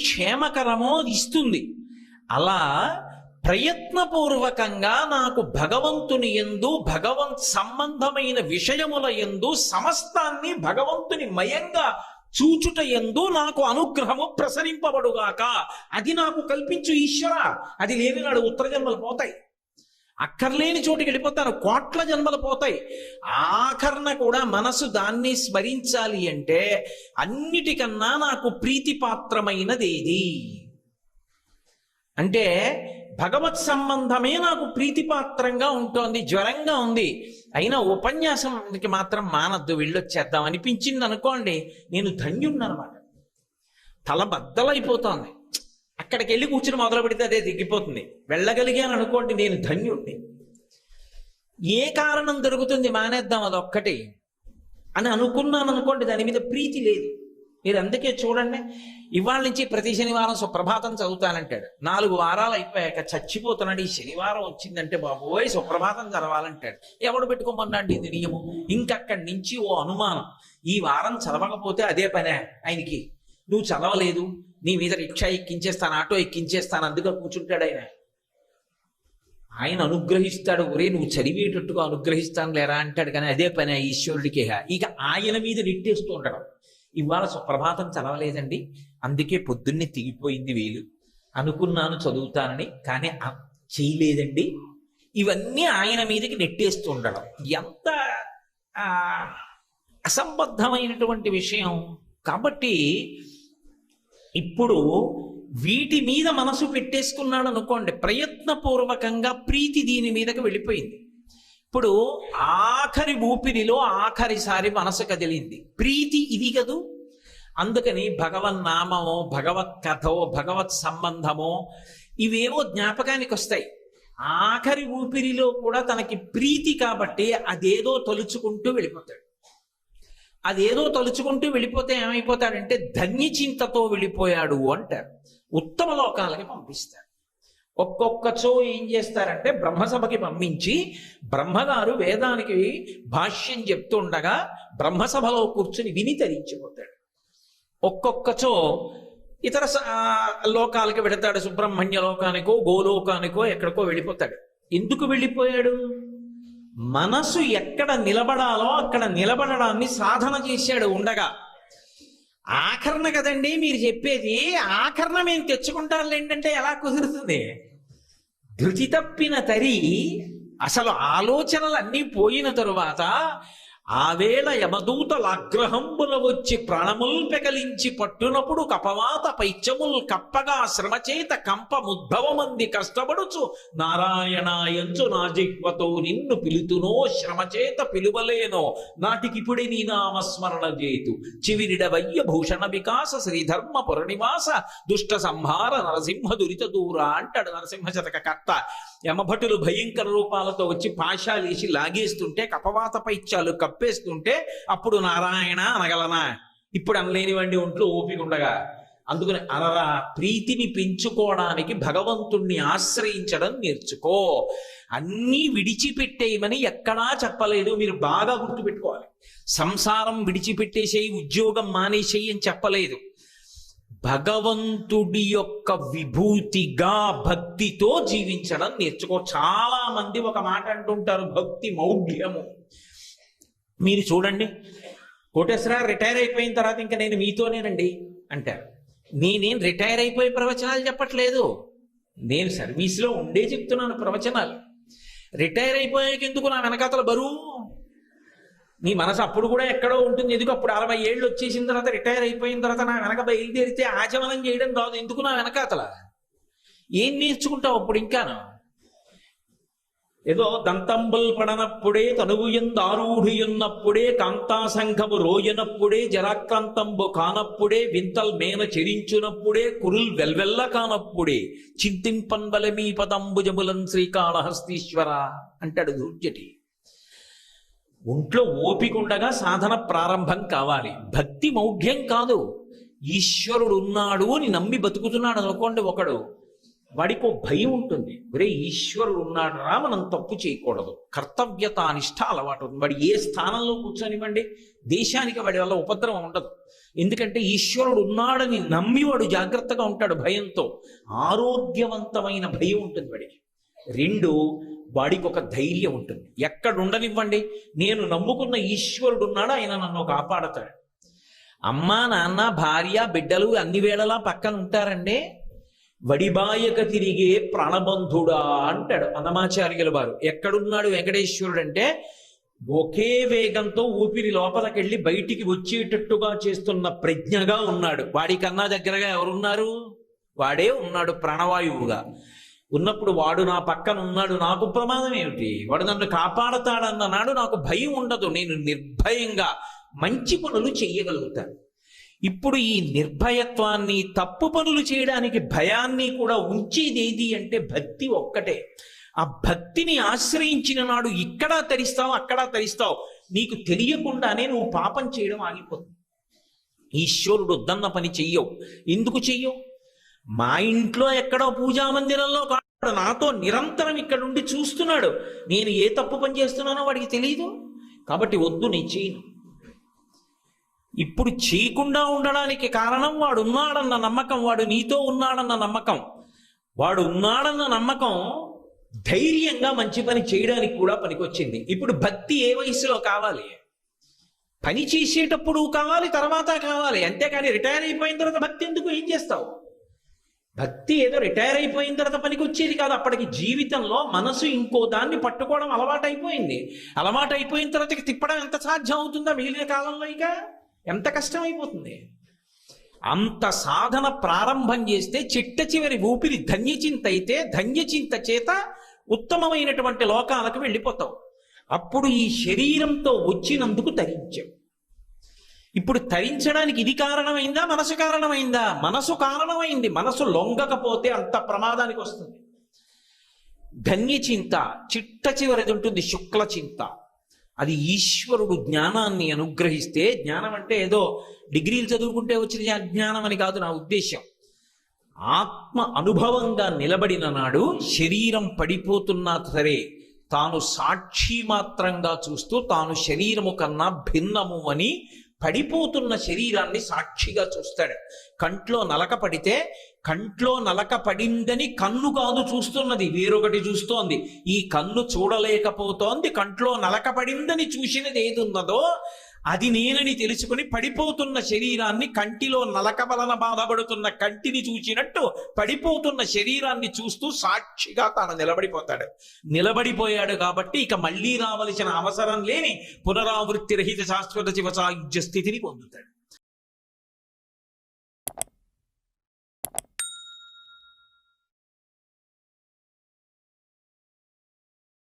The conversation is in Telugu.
క్షేమకరమో అది ఇస్తుంది. అలా ప్రయత్నపూర్వకంగా నాకు భగవంతుని ఎందు భగవంత్ సంబంధమైన విషయముల ఎందు సమస్తాన్ని భగవంతుని మయంగా చూచుట ఎందు నాకు అనుగ్రహము ప్రసరింపబడుగాక. అది నాకు కల్పించు ఈశ్వర. అది లేని నాడు ఉత్తర జన్మలు పోతాయి. అక్కర్లేని చోటికి వెళ్ళిపోతాను కోట్ల జన్మలు పోతాయి. ఆఖరణ కూడా మనసు దాన్ని స్మరించాలి అంటే అన్నిటికన్నా నాకు ప్రీతిపాత్రమైనది ఏది అంటే భగవత్ సంబంధమే నాకు ప్రీతిపాత్రంగా ఉంటోంది జ్వరంగా ఉంది. అయినా ఉపన్యాసంకి మాత్రం మానద్దు వెళ్ళొచ్చేద్దాం అనిపించింది అనుకోండి నేను ధన్యున్ననమాట తల బద్దలైపోతోంది. అక్కడికి వెళ్ళి కూర్చుని మొదలు పెడితే అదే దిగిపోతుంది. వెళ్ళగలిగాను అనుకోండి నేను ధన్యుణ్ణి. ఏ కారణం దొరుకుతుంది మానేద్దాం అదొక్కటి. అని అనుకున్నాను అనుకోండి దాని మీద ప్రీతి లేదు. మీరు అందుకే చూడండి ఇవాళ నుంచి ప్రతి శనివారం సుప్రభాతం చదువుతానంటాడు. నాలుగు వారాలు అయిపోయాక చచ్చిపోతున్నాడు. ఈ శనివారం వచ్చిందంటే బాబోయ్ సుప్రభాతం చదవాలంటాడు. ఎవడు పెట్టుకోమన్నాడు ఇది నియమం ఇంకక్కడి నుంచి ఓ అనుమానం. ఈ వారం చదవకపోతే అదే పనే ఆయనకి. నువ్వు చదవలేదు నీ మీద రిక్షా ఎక్కించేస్తాను ఆటో ఎక్కించేస్తాను అందుకే కూర్చుంటాడు ఆయన. ఆయన అనుగ్రహిస్తాడు ఒరే నువ్వు చదివేటట్టుగా అనుగ్రహిస్తాను లేరా? అంటాడు. కానీ అదే పని ఆ ఇక ఆయన మీద నెట్టేస్తూ ఉండడం. ఇవాళ సుప్రభాతం చదవలేదండి. అందుకే పొద్దున్నే తిగిపోయింది వేలు. అనుకున్నాను చదువుతానని కానీ చేయలేదండి. ఇవన్నీ ఆయన మీదకి నెట్టేస్తూ ఉండడం. ఎంత అసంబద్ధమైనటువంటి విషయం. కాబట్టి ఇప్పుడు వీటి మీద మనసు పెట్టేసుకున్నాడు అనుకోండి ప్రయత్నపూర్వకంగా ప్రీతి దీని మీదకి వెళ్ళిపోయింది. ఇప్పుడు ఆఖరి ఊపిరిలో ఆఖరిసారి మనసు కదిలింది. ప్రీతి ఇది కదూ? అందుకని భగవన్ నామమో భగవత్ కథో భగవత్ సంబంధమో ఇవేవో జ్ఞాపకానికి వస్తాయి. ఆఖరి ఊపిరిలో కూడా తనకి ప్రీతి కాబట్టి అదేదో తలుచుకుంటూ వెళ్ళిపోతాడు. అదేదో తలుచుకుంటూ వెళ్ళిపోతే ఏమైపోతాడంటే ధన్యచింతతో వెళ్ళిపోయాడు అంటారు. ఉత్తమ లోకాలకి పంపిస్తారు. ఒక్కొక్కచో ఏం చేస్తారంటే బ్రహ్మసభకి పంపించి బ్రహ్మగారు వేదానికి భాష్యం చెప్తుండగా బ్రహ్మసభలో కూర్చుని విని తరించిపోతాడు. ఒక్కొక్కచో ఇతర స- లోకాలకి వెడతాడు సుబ్రహ్మణ్య లోకానికో గోలోకానికో ఎక్కడికో వెళ్ళిపోతాడు. ఎందుకు వెళ్ళిపోయాడు? మనసు ఎక్కడ నిలబడాలో అక్కడ నిలబడడాన్ని సాధన చేశాడు ఉండగా. ఆఖరణ కదండి మీరు చెప్పేది ఆఖరణ మేము తెచ్చుకుంటాను ఏంటంటే ఎలా కుదురుతుంది? ధృతి తప్పిన తరి అసలు ఆలోచనలన్నీ పోయిన తరువాత ఆవేళ యమదూతల అగ్రహంబుల వచ్చి ప్రాణముల్ పెకలించి పట్టునప్పుడు కపవాత పైత్యముల్ కప్పగా శ్రమచేత కంప ముద్భవమంది కష్టపడుచు నారాయణాయంచు నా జిహ్వతో నిన్ను పిలుతునో శ్రమచేత పిలువలేనో నాటికిపుడి నీ నామస్మరణ చేతు చివిరిడవయ్య భూషణ వికాస శ్రీధర్మ పురనివాస దుష్ట సంహార నరసింహ దురిత దూర అంటాడు నరసింహ శతక కర్త. యమభటులు భయంకర రూపాలతో వచ్చి పాశాలేసి లాగేస్తుంటే కపవాత పైత్యాలు కప్పేస్తుంటే అప్పుడు నారాయణ అనగలనా? ఇప్పుడు అనలేనివండి ఒంట్లో ఓపిక ఉండగా. అందుకని అనరా ప్రీతిని పెంచుకోవడానికి భగవంతుణ్ణి ఆశ్రయించడం నేర్చుకో. అన్నీ విడిచిపెట్టేయమని ఎక్కడా చెప్పలేదు. మీరు బాగా గుర్తుపెట్టుకోవాలి. సంసారం విడిచిపెట్టేసేయి ఉద్యోగం మానేసేయి అని చెప్పలేదు. భగవంతుడి యొక్క విభూతిగా భక్తితో జీవించడం నేర్చుకో. చాలా మంది ఒక మాట అంటుంటారు భక్తి మౌఢ్యము. మీరు చూడండి. కోటేశ్వరరావు రిటైర్ అయిపోయిన తర్వాత ఇంకా నేను మీతోనేనండి అంటారు. నేనేం రిటైర్ అయిపోయి ప్రవచనాలు చెప్పట్లేదు. నేను సర్వీస్లో ఉండే చెప్తున్నాను ప్రవచనాలు. రిటైర్ అయిపోయాక ఎందుకు నా వెనకాతల బరువు? నీ మనసు అప్పుడు కూడా ఎక్కడో ఉంటుంది. ఎందుకు అప్పుడు అరవై ఏళ్ళు వచ్చేసిన తర్వాత రిటైర్ అయిపోయిన తర్వాత నా వెనక బయలుదేరితే ఆచమనం చేయడం రాదు. ఎందుకు నా వెనకాతల? ఏం నేర్చుకుంటావు అప్పుడు ఇంకాను? ఏదో దంతంబుల్ పడనప్పుడే తనువుయందారూఢియున్నప్పుడే కాంతాశంఖము రోయనప్పుడే జరాక్రాంతంబు కానప్పుడే వింతల్ మేన చెరించునప్పుడే కురుల్ వెల్వెల్ల కానప్పుడే చింతింపన్వలమీ పదంబుజములన్ శ్రీకాళహస్తీశ్వర అంటాడు దూర్జటి. ఒంట్లో ఓపికుండగా సాధన ప్రారంభం కావాలి. భక్తి మౌఢ్యం కాదు. ఈశ్వరుడు ఉన్నాడు అని నమ్మి బతుకుతున్నాడు అనుకోండి ఒకడు. వాడికి భయం ఉంటుంది. ఒరే ఈశ్వరుడు ఉన్నాడు రా మనం తప్పు చేయకూడదు. కర్తవ్యత అనిష్ట అలవాటు ఉంది. వాడు ఏ స్థానంలో కూర్చొనివ్వండి దేశానికి వాడి వల్ల ఉపద్రవం ఉండదు. ఎందుకంటే ఈశ్వరుడు ఉన్నాడని నమ్మి వాడు జాగ్రత్తగా ఉంటాడు భయంతో. ఆరోగ్యవంతమైన భయం ఉంటుంది వాడికి. రెండు వాడికి ఒక ధైర్యం ఉంటుంది. ఎక్కడ ఉండనివ్వండి నేను నమ్ముకున్న ఈశ్వరుడు ఉన్నాడు ఆయన నన్ను కాపాడతాడు. అమ్మా నాన్న భార్య బిడ్డలు అన్ని వేళలా పక్కన ఉంటారండి వడిబాయక తిరిగే ప్రాణబంధుడా అంటాడు. అన్నమాచార్యుల వారు ఎక్కడున్నాడు వెంకటేశ్వరుడు అంటే ఒకే వేగంతో ఊపిరి లోపలికెళ్ళి బయటికి వచ్చేటట్టుగా చేస్తున్న ప్రజ్ఞగా ఉన్నాడు. వాడికన్నా దగ్గరగా ఎవరున్నారు? వాడే ఉన్నాడు ప్రాణవాయువుగా. ఉన్నప్పుడు వాడు నా పక్కన ఉన్నాడు. నాకు ప్రమాదం ఏమిటి? వాడు నన్ను కాపాడతాడన్న నాడు నాకు భయం ఉండదు. నేను నిర్భయంగా మంచి పనులు చెయ్యగలుగుతాను ఇప్పుడు ఈ నిర్భయత్వాన్ని తప్పు పనులు చేయడానికి భయాన్ని కూడా ఉంచేది ఏది అంటే భక్తి ఒక్కటే. ఆ భక్తిని ఆశ్రయించిన నాడు ఇక్కడ తరిస్తావు అక్కడ తరిస్తావు. నీకు తెలియకుండానే నువ్వు పాపం చేయడం ఆగిపోతుంది ఈశ్వరుడు వద్దన్న పని చెయ్యవు. ఎందుకు చెయ్యవు? మా ఇంట్లో ఎక్కడో పూజా మందిరంలో కాడు నాతో నిరంతరం ఇక్కడ ఉండి చూస్తున్నాడు. నేను ఏ తప్పు పని చేస్తున్నానో వాడికి తెలియదు కాబట్టి వద్దు నేను చేయను. ఇప్పుడు చేయకుండా ఉండడానికి కారణం వాడు ఉన్నాడన్న నమ్మకం వాడు నీతో ఉన్నాడన్న నమ్మకం. వాడు ఉన్నాడన్న నమ్మకం ధైర్యంగా మంచి పని చేయడానికి కూడా పనికొచ్చింది. ఇప్పుడు భక్తి ఏ వయసులో కావాలి? పని చేసేటప్పుడు కావాలి తర్వాత కావాలి. అంతేకాని రిటైర్ అయిపోయిన తర్వాత భక్తి ఎందుకు? ఏం చేస్తావు? భక్తి ఏదో రిటైర్ అయిపోయిన తర్వాత పనికి వచ్చేది కాదు. అప్పటికి జీవితంలో మనసు ఇంకో దాన్ని పట్టుకోవడం అలవాటు అయిపోయింది అలవాటు అయిపోయిన తర్వాత తిప్పడం ఎంత సాధ్యం అవుతుందా? మిగిలిన కాలంలో ఇక? ఎంత కష్టం అయిపోతుంది అంత సాధన ప్రారంభం చేస్తే చిట్ట చివరి ఊపిరి ధన్యచింత అయితే ధన్యచింత చేత ఉత్తమమైనటువంటి లోకాలకు వెళ్ళిపోతావు. అప్పుడు ఈ శరీరంతో వచ్చినందుకు తరించావు ఇప్పుడు తరించడానికి ఇది కారణమైందా? మనసు కారణమైందా? మనసు కారణమైంది. మనసు లొంగకపోతే అంత ప్రమాదానికి వస్తుంది. ధన్యచింత చిట్ట చివరిది ఉంటుంది శుక్ల చింత అది ఈశ్వరుడు జ్ఞానాన్ని అనుగ్రహిస్తే జ్ఞానం అంటే ఏదో డిగ్రీలు చదువుకుంటే వచ్చిన జ్ఞానం అని కాదు నా ఉద్దేశం ఆత్మ అనుభవంగా నిలబడిన నాడు శరీరం పడిపోతున్నా సరే తాను సాక్షి మాత్రంగా చూస్తూ తాను శరీరము కన్నా భిన్నము అని పడిపోతున్న శరీరాన్ని సాక్షిగా చూస్తాడు. కంట్లో నలక పడితే కంట్లో నలక పడిందని కన్ను కాదు చూస్తున్నది. వేరొకటి చూస్తోంది. ఈ కన్ను చూడలేకపోతోంది. కంట్లో నలక పడిందని చూసినది ఏది ఉన్నదో అది నేనని తెలుసుకుని పడిపోతున్న శరీరాన్ని కంటిలో నలక వలన బాధపడుతున్న కంటిని చూసినట్టు పడిపోతున్న శరీరాన్ని చూస్తూ సాక్షిగా తాను నిలబడిపోతాడు. నిలబడిపోయాడు కాబట్టి ఇక మళ్ళీ రావలసిన అవసరం లేని పునరావృత్తి రహిత శాశ్వత శివసాయుజ్య స్థితిని పొందుతాడు.